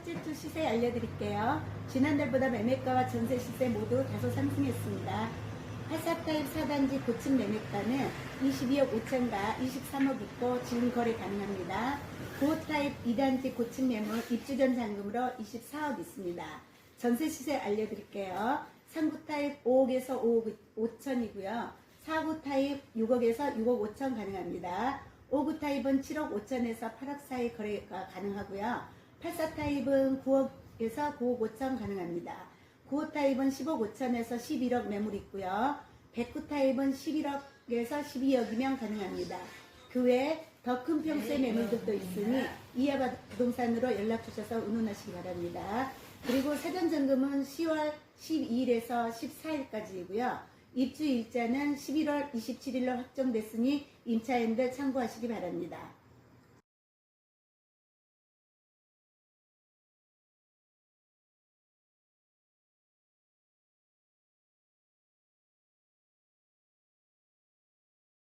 첫째 주 시세 알려드릴게요. 지난달보다 매매가와 전세 시세 모두 다소 상승했습니다. 84타입 4단지 고층 매매가는 22억 5천과 23억 있고 지금 거래 가능합니다. 9타입 2단지 고층 매물 입주 전 잔금으로 24억 있습니다. 전세 시세 알려드릴게요. 3구 타입 5억에서 5억 5천이고요. 4구 타입 6억에서 6억 5천 가능합니다. 5구 타입은 7억 5천에서 8억 사이 거래가 가능하고요. 84 타입은 9억에서 9억 5천 가능합니다. 9호 타입은 10억 5천에서 11억 매물 있고요. 109 타입은 11억에서 12억이면 가능합니다. 그 외에 더 큰 평수의 매물들도 있으니 이하바 부동산으로 연락 주셔서 의논하시기 바랍니다. 그리고 사전점검은 10월 12일에서 14일까지이고요. 입주 일자는 11월 27일로 확정됐으니 임차인들 참고하시기 바랍니다.